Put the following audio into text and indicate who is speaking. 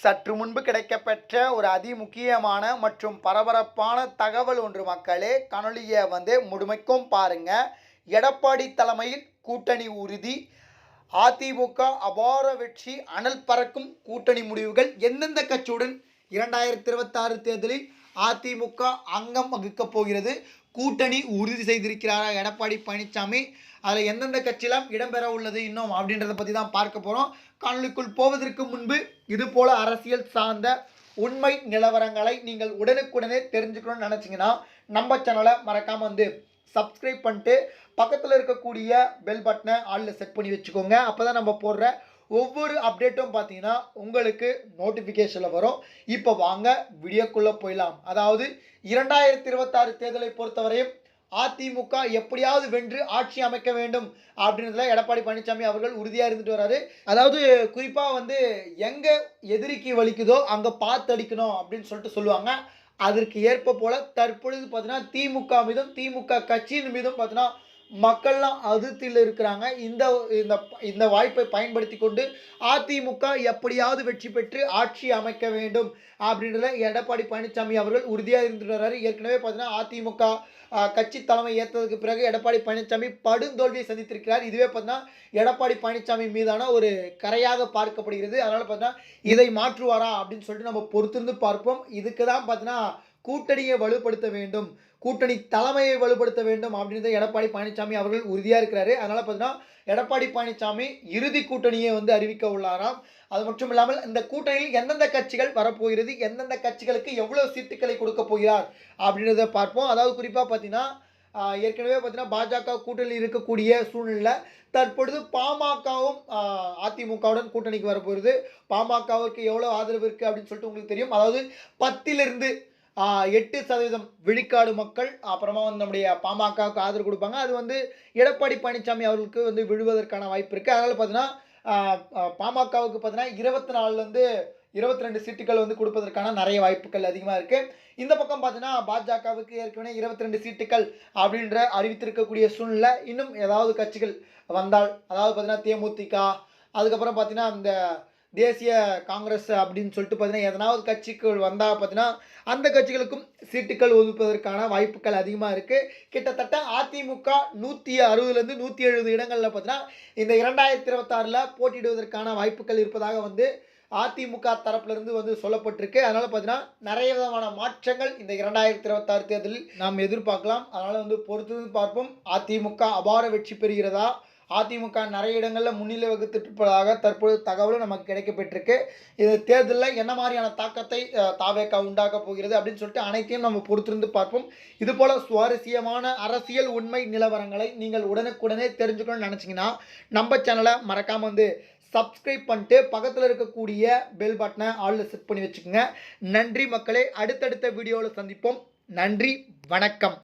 Speaker 1: சற்று முன்பு கிடைக்கப்பெற்ற ஒரு அதிமுக்கியமான மற்றும் பரபரப்பான தகவல் ஒன்று மக்களே. கணொலியை வந்து முழுமைக்கும் பாருங்க. எடப்பாடி தலைமையில் கூட்டணி உறுதி. அதிமுக அபார வெற்றி அனல் பறக்கும் கூட்டணி முடிவுகள் எந்தெந்த கட்சியுடன் இரண்டாயிரத்தி இருபத்தாறு தேர்தலில் அதிமுக அங்கம் வகுக்கப் போகிறது. கூட்டணி உறுதி செய்திருக்கிறாரா எடப்பாடி பழனிசாமி அதில் எந்தெந்த கட்சியெல்லாம் இடம்பெற உள்ளது இன்னும் அப்படின்றத பற்றி தான் பார்க்க போகிறோம் காணொலிக்குள் போவதற்கு முன்பு இது போல அரசியல் சார்ந்த உண்மை நிலவரங்களை நீங்கள் உடனுக்குடனே தெரிஞ்சுக்கணும்னு நினச்சிங்கன்னா நம்ம சேனலை மறக்காமல் வந்து சப்ஸ்கிரைப் பண்ணிட்டு பக்கத்தில் இருக்கக்கூடிய பெல் பட்டனை ஆளில் செட் பண்ணி வச்சுக்கோங்க. அப்போ தான் நம்ம போடுற ஒவ்வொரு அப்டேட்டும் பார்த்தீங்கன்னா உங்களுக்கு நோட்டிஃபிகேஷனில் வரும். இப்போ வாங்க வீடியோக்குள்ளே போயிடலாம். அதாவது இரண்டாயிரத்தி இருபத்தாறு தேர்தலை பொறுத்தவரையும் அதிமுக எப்படியாவது வென்று ஆட்சி அமைக்க வேண்டும் அப்படின்றதுல எடப்பாடி பழனிசாமி அவர்கள் உறுதியாக இருந்துட்டு வராரு. அதாவது குறிப்பாக வந்து எங்கே எதிரிக்கு வலிக்குதோ அங்கே பார்த்து அடிக்கணும் அப்படின்னு சொல்லிட்டு சொல்லுவாங்க. அதற்கு ஏற்ப போல தற்பொழுது பார்த்தீங்கன்னா திமுக மீதும் திமுக கட்சியின் மீதும் பார்த்தீங்கன்னா மக்கள்லாம் அதிருப்தியில் இருக்கிறாங்க. இந்த இந்த இந்த வாய்ப்பை பயன்படுத்தி கொண்டு அதிமுக எப்படியாவது வெற்றி பெற்று ஆட்சி அமைக்க வேண்டும் அப்படின்றத எடப்பாடி பழனிசாமி அவர்கள் உறுதியாக இருந்துட்டு வர்றாரு. ஏற்கனவே பார்த்தீங்கன்னா அதிமுக கட்சி தலைமை ஏற்றதுக்கு பிறகு எடப்பாடி பழனிசாமி படுந்தோல்வியை சந்தித்திருக்கிறார். இதுவே பார்த்தீங்கன்னா எடப்பாடி பழனிசாமி மீதான ஒரு கரையாக பார்க்கப்படுகிறது. அதனால் பார்த்தீங்கன்னா இதை மாற்றுவாரா அப்படின்னு சொல்லிட்டு நம்ம பொறுத்திருந்து பார்ப்போம். இதுக்கு தான் பார்த்தீங்கன்னா கூட்டணியை வலுப்படுத்த வேண்டும். கூட்டணி தலைமையை வலுப்படுத்த வேண்டும் அப்படின்றத எடப்பாடி பழனிசாமி அவர்கள் உறுதியாக இருக்கிறாரு. அதனால் பார்த்தீங்கன்னா எடப்பாடி பழனிசாமி இறுதி கூட்டணியை வந்து அறிவிக்க உள்ளாராம். அது மட்டும் இல்லாமல் இந்த கூட்டணியில் எந்தெந்த கட்சிகள் வரப்போகிறது எந்தெந்த கட்சிகளுக்கு எவ்வளோ சீட்டுக்களை கொடுக்க போகிறார் அப்படின்றத பார்ப்போம். அதாவது குறிப்பாக பார்த்தீங்கன்னா ஏற்கனவே பார்த்தீங்கன்னா பாஜக கூட்டணியில் இருக்கக்கூடிய சூழ்நிலை தற்பொழுது பாமகவும் அதிமுகவுடன் கூட்டணிக்கு வரப்போகிறது. பாமகவுக்கு எவ்வளோ ஆதரவு இருக்குது அப்படின்னு சொல்லிட்டு உங்களுக்கு தெரியும். அதாவது பத்திலிருந்து எட்டு சதவீதம் விழுக்காடு மக்கள் அப்புறமா வந்து நம்முடைய பாமகவுக்கு ஆதரவு கொடுப்பாங்க. அது வந்து எடப்பாடி பழனிசாமி அவர்களுக்கு வந்து விழுவதற்கான வாய்ப்பு இருக்குது அதனால் பார்த்தீங்கன்னா பாமகவுக்கு பார்த்தீங்கன்னா இருபத்தி நாலுலேருந்து இருபத்தி ரெண்டு சீட்டுகள் வந்து கொடுப்பதற்கான நிறைய வாய்ப்புகள் அதிகமாக இருக்குது இந்த பக்கம் பார்த்தீங்கன்னா பாஜகவுக்கு ஏற்கனவே இருபத்தி ரெண்டு சீட்டுகள் அப்படின்ற அறிவித்திருக்கக்கூடிய சூழ்நிலை இன்னும் ஏதாவது கட்சிகள் வந்தால் அதாவது பார்த்தீங்கன்னா தேமுதிக அதுக்கப்புறம் பார்த்தீங்கன்னா இந்த தேசிய காங்கிரஸ் அப்படின்னு சொல்லிட்டு பார்த்தீங்கன்னா எதனாவது கட்சிகள் வந்தால் பார்த்தீங்கன்னா அந்த கட்சிகளுக்கும் சீட்டுகள் ஒதுப்பதற்கான வாய்ப்புகள் அதிகமாக இருக்குது கிட்டத்தட்ட அதிமுக நூற்றி அறுபதுலேருந்து நூற்றி எழுபது இடங்களில் பார்த்தீங்கன்னா இந்த இரண்டாயிரத்தி இருபத்தாறில் போட்டியிடுவதற்கான வாய்ப்புகள் இருப்பதாக வந்து அதிமுக தரப்பிலிருந்து வந்து சொல்லப்பட்டிருக்கு. அதனால் பார்த்தீங்கன்னா நிறைய விதமான மாற்றங்கள் இந்த இரண்டாயிரத்தி இருபத்தாறு தேர்தலில் நாம் எதிர்பார்க்கலாம். அதனால் வந்து பொறுத்து பார்ப்போம். அதிமுக அபார வெற்றி பெறுகிறதா? அதிமுக நிறைய இடங்களில் முன்னிலை வகுத்துட்டு தற்போது தற்பொழுது தகவலும் நமக்கு கிடைக்கப்பட்டிருக்கு. இது தேர்தலில் என்ன மாதிரியான தாக்கத்தை தாவேக்கா உண்டாக்கப் உண்டாக்க போகிறது அப்படின்னு சொல்லிட்டு அனைத்தையும் நம்ம பொறுத்திருந்து பார்ப்போம். இது போல சுவாரஸ்யமான அரசியல் உண்மை நிலவரங்களை நீங்கள் உடனுக்குடனே தெரிஞ்சுக்கணும்னு நினச்சிங்கன்னா நம்ம சேனலை மறக்காமல் வந்து சப்ஸ்கிரைப் பண்ணிட்டு பக்கத்தில் இருக்கக்கூடிய பெல் பட்டனை ஆளில் செட் பண்ணி வச்சுக்கோங்க. நன்றி மக்களே அடுத்தடுத்த வீடியோவில் சந்திப்போம். நன்றி வணக்கம்.